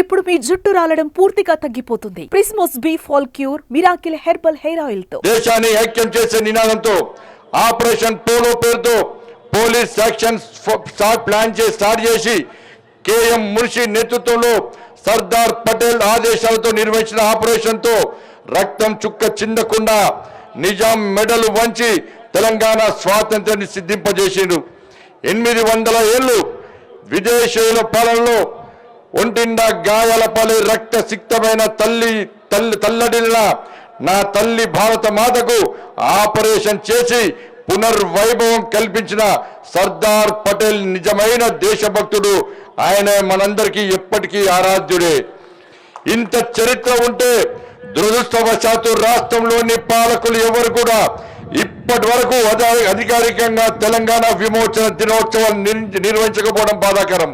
ఇప్పుడు మీ జుట్టు రాలడం పూర్తిగా తగ్గిపోతుంది. ప్రిస్మోస్ be fall cure miracle herbal hair ఆయిల్తో. దేశాన్ని ఐక్యం చేసే నినాదంతో ఆపరేషన్ పోలో పేరుతో పోలీస్ యాక్షన్ స్టార్ట్ ప్లాన్ చేసి స్టార్ట్ చేసి కేఎం మున్షి నేతృత్వంలో సర్దార్ పటేల్ ఆదేశాలతో నిర్వహించిన ఆపరేషన్తో రక్తం చుక్క చిందకుండా నిజాం మెడలు వంచి తెలంగాణ స్వాతంత్రాన్ని సిద్ధింపజేసిండు ఎనిమిది వందల ఏళ్ళు విదేశీయుల పాలనలో ఒంటిండా గాయాలపలి రక్త సిక్తమైన తల్లి తల్లి తల్లడిల్లిన నా తల్లి భారత మాతకు ఆపరేషన్ చేసి పునర్వైభవం కల్పించిన సర్దార్ పటేల్ నిజమైన దేశభక్తుడు. ఆయన మనందరికీ ఎప్పటికీ ఆరాధ్యుడే. ఇంత చరిత్ర ఉంటే దురదృష్టవశాత్తు రాష్ట్రంలోని పాలకులు ఎవరు కూడా ఇప్పటి వరకు అధికారికంగా తెలంగాణ విమోచన దినోత్సవం నిర్వహించకపోవడం బాధాకరం.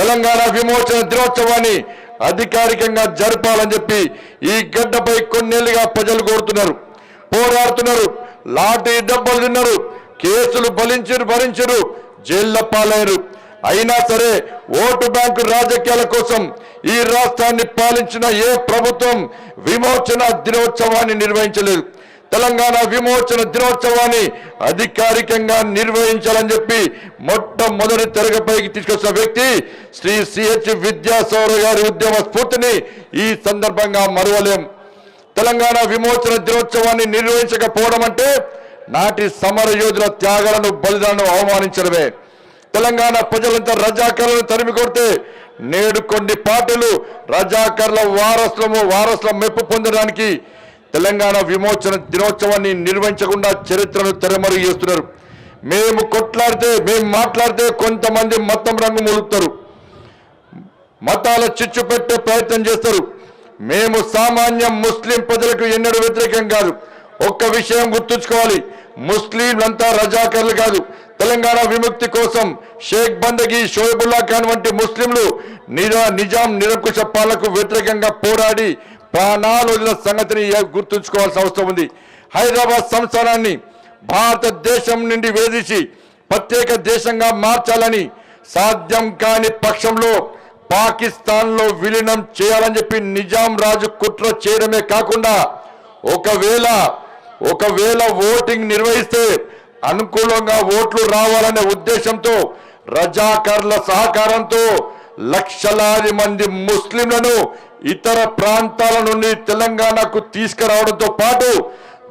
తెలంగాణ విమోచన దినోత్సవాన్ని అధికారికంగా జరపాలని చెప్పి ఈ గడ్డపై కొన్నేళ్ళుగా ప్రజలు కోరుతున్నారు. పోరాడుతున్నారు. లాఠీ దెబ్బలు తిన్నారు. కేసులు బలించరు భరించరు. జైళ్ళ పాలయ్యారు. అయినా సరే ఓటు బ్యాంకు రాజకీయాల కోసం ఈ రాష్ట్రాన్ని పాలించిన ఏ ప్రభుత్వం విమోచన దినోత్సవాన్ని నిర్వహించలేదు. తెలంగాణ విమోచన దినోత్సవాన్ని అధికారికంగా నిర్వహించాలని చెప్పి మొట్టమొదటి తెరగపైకి తీసుకొచ్చిన వ్యక్తి శ్రీ సిహెచ్ విద్యాసౌర గారి ఉద్యమ స్ఫూర్తిని ఈ సందర్భంగా మరువలేం. తెలంగాణ విమోచన దినోత్సవాన్ని నిర్వహించకపోవడం అంటే నాటి సమర యోధుల త్యాగాలను బలిదానం అవమానించడమే. తెలంగాణ ప్రజలంతా రజాకర్లను తరిమి కొడితే నేడు కొన్ని పార్టీలు రజాకర్ల వారసులము వారసుల మెప్పు పొందడానికి తెలంగాణ విమోచన దినోత్సవాన్ని నిర్వహించకుండా చరిత్రను తెరమరుగు చేస్తున్నారు మేము కొట్లాడితే మేము మాట్లాడితే కొంతమంది మతం రంగు మొలుపుతారు మతాల చిచ్చు పెట్టే ప్రయత్నం చేస్తారు. మేము సామాన్య ముస్లిం ప్రజలకు ఎన్నడూ వ్యతిరేకం కాదు. ఒక్క విషయం గుర్తుంచుకోవాలి. ముస్లింలంతా రజాకర్లు కాదు. తెలంగాణ విముక్తి కోసం షేక్ బందగి షోయబుల్లా ఖాన్ వంటి ముస్లింలు నిజా నిజాం నిరంకుశ పాలకు వ్యతిరేకంగా పోరాడి ప్రాణాలు వదిలిన సంగతిని గుర్తుంచుకోవాల్సిన అవసరం ఉంది. హైదరాబాద్ సంస్థానాన్ని భారతదేశం నుండి వేధించి ప్రత్యేక దేశంగా మార్చాలని సాధ్యం కాని పక్షంలో పాకిస్తాన్లో విలీనం చేయాలని చెప్పి నిజాం రాజు కుట్ర చేయడమే కాకుండా ఒకవేళ ఒకవేళ ఓటింగ్ నిర్వహిస్తే అనుకూలంగా ఓట్లు రావాలనే ఉద్దేశంతో రజాకర్ల సహకారంతో లక్షలాది మంది ముస్లింలను ఇతర ప్రాంతాల నుండి తెలంగాణకు తీసుకురావడంతో పాటు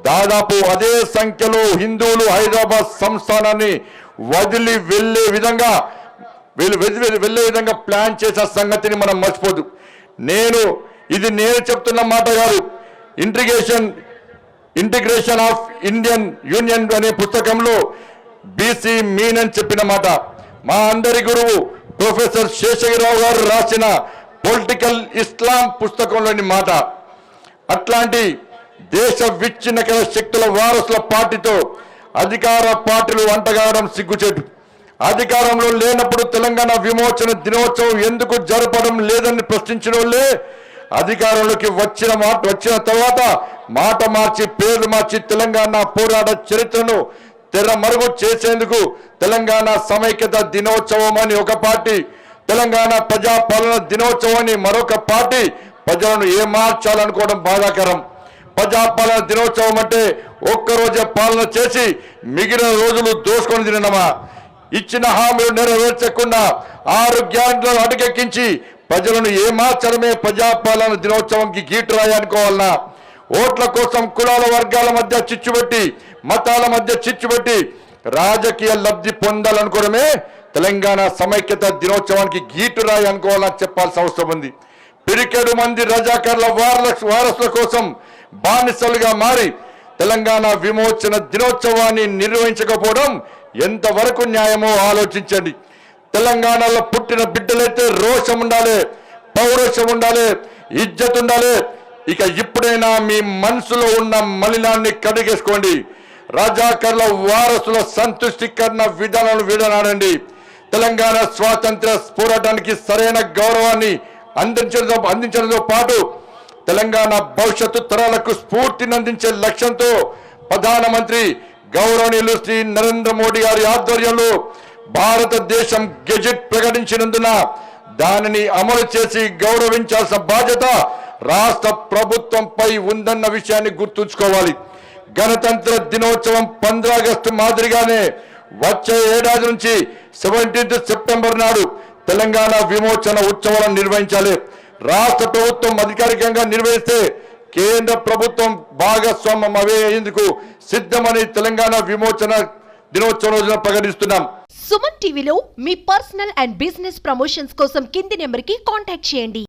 దాదాపు అదే సంఖ్యలో హిందువులు హైదరాబాద్ సంస్థానాన్ని వదిలి వెళ్ళే విధంగా వీళ్ళు వెళ్ళి వెళ్ళే విధంగా ప్లాన్ చేసే సంగతిని మనం మర్చిపోదు. నేను ఇది నేను చెప్తున్న మాట కాదు. Integration integration of Indian union అనే పుస్తకంలో బీసీ మీనన్ చెప్పిన మాట. మా అందరి గురువు ప్రొఫెసర్ శేషగిరావు గారు రాసిన పొలిటికల్ ఇస్లాం పుస్తకంలోని మాట. అట్లాంటి దేశ విచ్ఛిన్నకర శక్తుల వారసుల పార్టీతో అధికార పార్టీలు అంటగాడడం సిగ్గుచేటు. అధికారంలో లేనప్పుడు తెలంగాణ విమోచన దినోత్సవం ఎందుకు జరపడం లేదని ప్రశ్నించిన వాళ్ళే అధికారంలోకి వచ్చిన మాట వచ్చిన తర్వాత మాట మార్చి పేర్లు మార్చి తెలంగాణ పోరాట చరిత్రను తెరమరుగు చేసేందుకు తెలంగాణ సమైక్యత దినోత్సవం అని ఒక పార్టీ తెలంగాణ ప్రజాపాలన దినోత్సవాన్ని మరొక పార్టీ ప్రజలను ఏమార్చాలనుకోవడం బాధాకరం. ప్రజాపాలన దినోత్సవం అంటే ఒక్కరోజే పాలన చేసి మిగిలిన రోజులు దోసుకొని తినమా ఇచ్చిన హామీలు నెరవేర్చకుండా ఆరు గ్యారెంటీలను అటకెక్కించి ప్రజలను ఏమార్చడమే ప్రజాపాలన దినోత్సవంకి గీటు రాయనుకోవాలన్నా ఓట్ల కోసం కులాల వర్గాల మధ్య చిచ్చుపెట్టి మతాల మధ్య చిచ్చుపెట్టి రాజకీయ లబ్ధి పొందాలనుకోవడమే తెలంగాణ సమైక్యత దినోత్సవానికి గీటు రాయి అనుకోవాలని చెప్పాల్సిన అవసరం ఉంది. పిరికెడు మంది రజాకర్ల వారల వారసుల కోసం బానిసలుగా మారి తెలంగాణ విమోచన దినోత్సవాన్ని నిర్వహించకపోవడం ఎంతవరకు న్యాయమో ఆలోచించండి. తెలంగాణలో పుట్టిన బిడ్డలైతే రోషం ఉండాలి పౌరుషం ఉండాలి ఇజ్జత్ ఉండాలి ఇక ఇప్పుడైనా మీ మనసులో ఉన్న మలినాన్ని కడిగేసుకోండి. రాజాకర్ల వారసుల సంతుష్టికరణ విధానాలను విడనాడండి. తెలంగాణ స్వాతంత్ర పోరాటానికి సరైన గౌరవాన్ని అందించడంతో అందించడంతో పాటు తెలంగాణ భవిష్యత్తు తరాలకు స్ఫూర్తిని అందించే లక్ష్యంతో ప్రధానమంత్రి గౌరవనీయులు శ్రీ నరేంద్ర మోడీ గారి ఆధ్వర్యంలో భారతదేశం గెజెట్ ప్రకటించినందున దానిని అమలు చేసి గౌరవించాల్సిన బాధ్యత రాష్ట్ర ప్రభుత్వంపై ఉందన్న విషయాన్ని గుర్తుంచుకోవాలి. గణతంత్ర దినోత్సవం పంద్ర ఆగస్టు మాదిరిగానే వచ్చే ఏడాది నుంచి సెవెంటీన్త్ సెప్టెంబర్ నాడు తెలంగాణ విమోచన ఉత్సవాలను నిర్వహించాలి. రాష్ట్ర ప్రభుత్వం అధికారికంగా నిర్వహిస్తే కేంద్ర ప్రభుత్వం భాగస్వామ్యం అయ్యేందుకు సిద్ధమని తెలంగాణ విమోచన దినోత్సవం రోజున ప్రకటిస్తున్నాం. సుమన్ టీవీలో మీ పర్సనల్ అండ్ బిజినెస్ ప్రమోషన్స్ కోసం కింది నెంబర్కి కాంటాక్ట్ చేయండి.